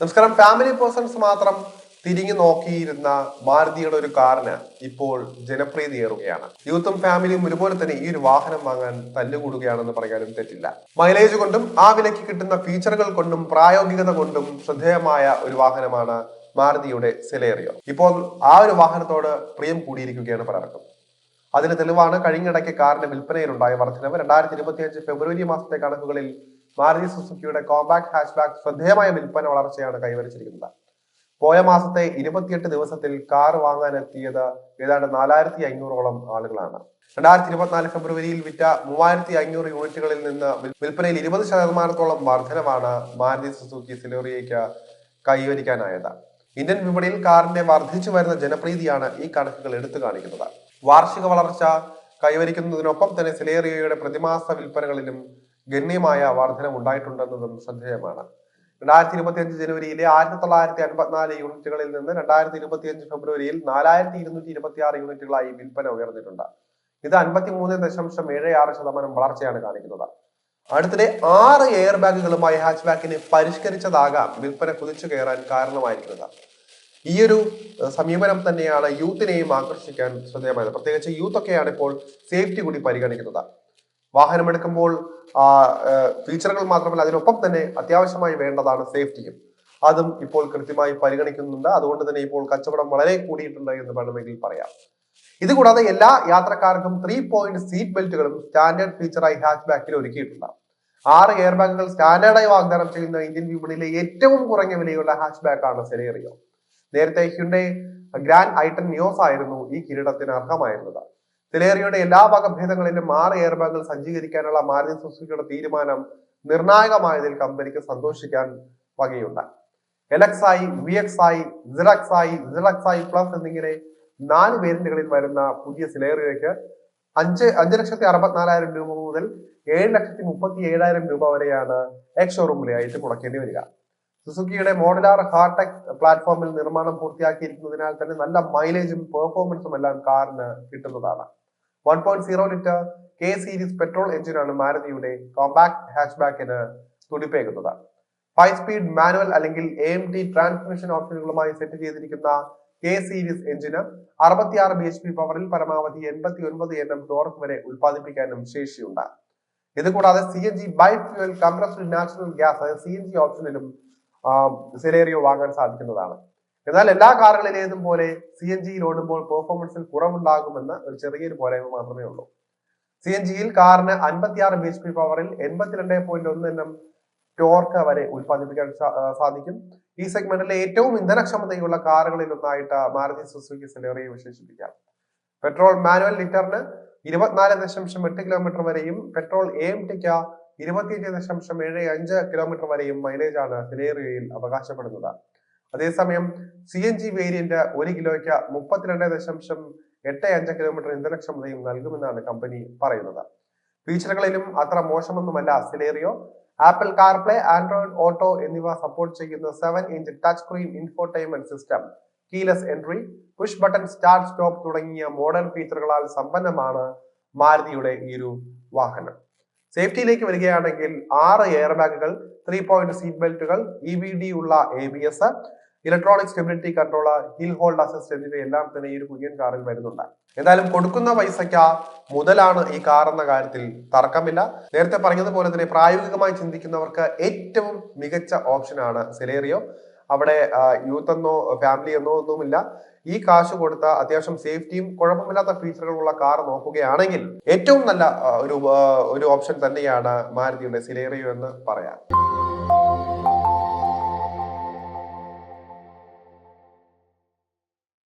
നമസ്കാരം. Family persons മാത്രം തിരിഞ്ഞു നോക്കിയിരുന്ന മാരുതിയുടെ ഒരു കാറിന് ഇപ്പോൾ ജനപ്രീതി ഏറുകയാണ്. യൂത്തും ഫാമിലിയും ഒരുപോലെ തന്നെ ഈ ഒരു വാഹനം വാങ്ങാൻ തല്ലുകൂടുകയാണെന്ന് പറയാനും തെറ്റില്ല. മൈലേജ് കൊണ്ടും ആ വിലയ്ക്ക് കിട്ടുന്ന ഫീച്ചറുകൾ കൊണ്ടും പ്രായോഗികത കൊണ്ടും ശ്രദ്ധേയമായ ഒരു വാഹനമാണ് മാരുതിയുടെ സെലേറിയോ ഇപ്പോൾ ആ ഒരു വാഹനത്തോട് പ്രിയം കൂടിയിരിക്കുകയാണ് പലർക്കും. അതിന് തെളിവാണ് കഴിഞ്ഞിടയ്ക്ക് കാറിന്റെ വിൽപ്പനയിലുണ്ടായ വർധനവ്. രണ്ടായിരത്തി ഇരുപത്തിയഞ്ച് ഫെബ്രുവരി മാസത്തെ കണക്കുകളിൽ മാരുതി സുസുക്കിയുടെ കോമ്പാക്ട് ഹാച്ച്ബാക്ക് ശ്രദ്ധേയമായ വിൽപ്പന വളർച്ചയാണ് കൈവരിച്ചിരിക്കുന്നത്. പോയ മാസത്തെ ഇരുപത്തിയെട്ട് ദിവസത്തിൽ കാർ വാങ്ങാനെത്തിയത് ഏതാണ്ട് നാലായിരത്തി അഞ്ഞൂറോളം ആളുകളാണ്. രണ്ടായിരത്തി ഇരുപത്തിനാല് ഫെബ്രുവരിയിൽ വിറ്റ മൂവായിരത്തി അഞ്ഞൂറ് യൂണിറ്റുകളിൽ നിന്ന് വിൽപ്പനയിൽ ഇരുപത് ശതമാനത്തോളം വർധനമാണ് മാരുതി സുസുക്കി സിലോറിയയ്ക്ക് കൈവരിക്കാനായത്. ഇന്ത്യൻ വിപണിയിൽ കാറിന്റെ വർദ്ധിച്ചു വരുന്ന ജനപ്രീതിയാണ് ഈ കണക്കുകൾ എടുത്തു കാണിക്കുന്നത്. വാർഷിക വളർച്ച കൈവരിക്കുന്നതിനൊപ്പം തന്നെ സിലേറിയയുടെ പ്രതിമാസ വിൽപ്പനകളിലും ഗണ്യമായ വർധനം ഉണ്ടായിട്ടുണ്ടെന്നതും ശ്രദ്ധേയമാണ്. രണ്ടായിരത്തി ഇരുപത്തി അഞ്ച് ജനുവരിയിലെ ആയിരത്തി തൊള്ളായിരത്തി അൻപത്തിനാല് യൂണിറ്റുകളിൽ നിന്ന് രണ്ടായിരത്തി ഇരുപത്തി അഞ്ച് ഫെബ്രുവരിയിൽ നാലായിരത്തി ഇരുന്നൂറ്റി ഇരുപത്തി ആറ് യൂണിറ്റുകളായി വിൽപ്പന ഉയർന്നിട്ടുണ്ട്. ഇത് അൻപത്തി മൂന്ന് ദശാംശം ഏഴ് ആറ് ശതമാനം വളർച്ചയാണ് കാണിക്കുന്നത്. അടുത്തിടെ ആറ് എയർ ബാഗുകളുമായി ഹാച്ച് ബാക്കിനെ പരിഷ്കരിച്ചതാകാം വിൽപ്പന കുതിച്ചു കയറാൻ കാരണമായിരിക്കുന്നത്. ഈ ഒരു സമീപനം തന്നെയാണ് യൂത്തിനെയും ആകർഷിക്കാൻ ശ്രദ്ധേയമായത്. പ്രത്യേകിച്ച് യൂത്ത് ഒക്കെയാണ് ഇപ്പോൾ സേഫ്റ്റി കൂടി പരിഗണിക്കുന്നത്. വാഹനമെടുക്കുമ്പോൾ ഫീച്ചറുകൾ മാത്രമല്ല അതിനൊപ്പം തന്നെ അത്യാവശ്യമായി വേണ്ടതാണ് സേഫ്റ്റിയും അതും ഇപ്പോൾ കൃത്യമായി പരിഗണിക്കുന്നുണ്ട്. അതുകൊണ്ട് തന്നെ ഇപ്പോൾ കച്ചവടം വളരെ കൂടിയിട്ടുണ്ട് എന്ന് വേണമെങ്കിൽ പറയാം. ഇതുകൂടാതെ എല്ലാ യാത്രക്കാർക്കും ത്രീ പോയിന്റ് സീറ്റ് ബെൽറ്റുകളും സ്റ്റാൻഡേർഡ് ഫീച്ചറായി ഹാച്ച് ബാക്കിൽ ഒരുക്കിയിട്ടുണ്ട്. ആറ് എയർ ബാഗുകൾ സ്റ്റാൻഡേർഡായി വാഗ്ദാനം ചെയ്യുന്ന ഇന്ത്യൻ വിപണിയിലെ ഏറ്റവും കുറഞ്ഞ വിലയുള്ള ഹാച്ച് ബാക്ക് ആണ് സെലേറിയോ നേരത്തെ ഹ്യുണ്ടേ ഗ്രാൻഡ് ഐട്ടൺ നിയോസ് ആയിരുന്നു ഈ കിരീടത്തിന് അർഹമായിരുന്നത്. സെലേറിയോയുടെ എല്ലാ വകഭേദങ്ങളിലും ആറ് എയർ ബാഗുകൾ സജ്ജീകരിക്കാനുള്ള മാരുതി സുസുക്കിയുടെ തീരുമാനം നിർണായകമായതിൽ കമ്പനിക്ക് സന്തോഷിക്കാൻ വകയുണ്ട്. എലക്സായി വി എക്സ് ആയി സിറക്സ് ആയി പ്ലസ് എന്നിങ്ങനെ നാല് വേരിയന്റുകളിൽ വരുന്ന പുതിയ സിലേറിയയ്ക്ക് അഞ്ച് അഞ്ച് ലക്ഷത്തി അറുപത്തിനാലായിരം രൂപ മുതൽ ഏഴ് ലക്ഷത്തി മുപ്പത്തി ഏഴായിരം രൂപ വരെയാണ് എക്സ് ഷോറൂമിലായിട്ട് മുടക്കേണ്ടി വരിക. സുസുക്കിയുടെ മോഡലാർ ഹാർടെക് പ്ലാറ്റ്ഫോമിൽ നിർമ്മാണം പൂർത്തിയാക്കിയിരിക്കുന്നതിനാൽ തന്നെ നല്ല മൈലേജും പെർഫോമൻസും എല്ലാം കാറിന് കിട്ടുന്നതാണ്. One point zero litre K series petrol എഞ്ചിനാണ് മാരുതിയുടെ കോമ്പാക്ട് ഹാച്ച്ബാക്കിന് തുടിപ്പേകുന്നത്. ഫൈവ് സ്പീഡ് മാനുവൽ അല്ലെങ്കിൽ എ എം ടി ട്രാൻസ്മിഷൻ ഓപ്ഷനുകളുമായി സെറ്റ് ചെയ്തിരിക്കുന്ന കെ സീരീസ് എഞ്ചിന് അറുപത്തിയാറ് ബി എച്ച് പി പവറിൽ പരമാവധി എൺപത്തി ഒൻപത് എൻ എം ടോർക്ക് വരെ ഉൽപ്പാദിപ്പിക്കാനും ശേഷിയുണ്ട്. ഇത് കൂടാതെ C N G bi fuel compressed natural gas C N G ഓപ്ഷനിലും Celerio വാങ്ങാൻ സാധിക്കുന്നതാണ്. എന്നാൽ എല്ലാ കാറുകളിലേതും പോലെ സി എൻ ജിയിൽ ഓടുമ്പോൾ പെർഫോമൻസിൽ കുറവുണ്ടാകുമെന്ന ഒരു ചെറിയൊരു പോരായ്മ മാത്രമേ ഉള്ളൂ. സി എൻ ജിയിൽ കാറിന് അൻപത്തിയാറ് ബി എച്ച് പി പവറിൽ എൺപത്തിരണ്ട് പോയിന്റ് ഒന്ന് എണ്ണം ടോർക്ക് വരെ ഉൽപ്പാദിപ്പിക്കാൻ സാധിക്കും. ഈ സെഗ്മെന്റിലെ ഏറ്റവും ഇന്ധനക്ഷമതയുള്ള കാറുകളിൽ ഒന്നായിട്ട് മാരുതി സുസുക്കി സെലേറിയെ വിശേഷിപ്പിക്കാം. പെട്രോൾ മാനുവൽ ലിറ്ററിന് ഇരുപത്തിനാല് ദശാംശം എട്ട് കിലോമീറ്റർ വരെയും പെട്രോൾ എ എം ടിക്ക് ഇരുപത്തിയഞ്ച് ദശാംശം ഏഴ് അഞ്ച് കിലോമീറ്റർ വരെയും മൈലേജാണ് സിലേറിയയിൽ അവകാശപ്പെടുന്നത്. അതേസമയം സി എൻ ജി വേരിയന്റ് ഒരു കിലോയ്ക്ക് മുപ്പത്തിരണ്ട് ദശാംശം എട്ട് അഞ്ച് കിലോമീറ്റർ ഇന്ധനക്ഷമതയും നൽകുമെന്നാണ് കമ്പനി പറയുന്നത്. ഫീച്ചറുകളിലും അത്ര മോശമൊന്നുമല്ല. Celerio Apple CarPlay Android auto എന്നിവ സപ്പോർട്ട് ചെയ്യുന്ന seven inch touch screen infotainment system keyless entry push button start stop തുടങ്ങിയ മോഡേൺ ഫീച്ചറുകളാൽ സമ്പന്നമാണ് മാരുതിയുടെ ഈ ഒരു വാഹനം. സേഫ്റ്റിയിലേക്ക് വരികയാണെങ്കിൽ ആറ് എയർ ബാഗുകൾ ത്രീ പോയിന്റ് സീറ്റ് ബെൽറ്റുകൾ ഇ ഡി ഉള്ള A B S electronic stability controller hill hold assist എന്നിവയെല്ലാം തന്നെ ഈ ഒരു കുര്യൻ കാറിൽ വരുന്നുണ്ട്. എന്തായാലും കൊടുക്കുന്ന പൈസയ്ക്ക് മുതലാണ് ഈ കാർ എന്ന കാര്യത്തിൽ തർക്കമില്ല. നേരത്തെ പറഞ്ഞതുപോലെ തന്നെ പ്രായോഗികമായി ചിന്തിക്കുന്നവർക്ക് ഏറ്റവും മികച്ച ഓപ്ഷനാണ് സെലേറിയോ അവിടെ യൂത്ത് എന്നോ ഫാമിലി എന്നോ ഒന്നുമില്ല. ഈ കാശ് കൊടുത്ത അത്യാവശ്യം സേഫ്റ്റിയും കുഴപ്പമില്ലാത്ത ഫീച്ചറുകളുള്ള കാർ നോക്കുകയാണെങ്കിൽ ഏറ്റവും നല്ല ഒരു ഒരു ഓപ്ഷൻ തന്നെയാണ് മാരുതിയുടെ സിലേറിയോ എന്ന് പറയാം.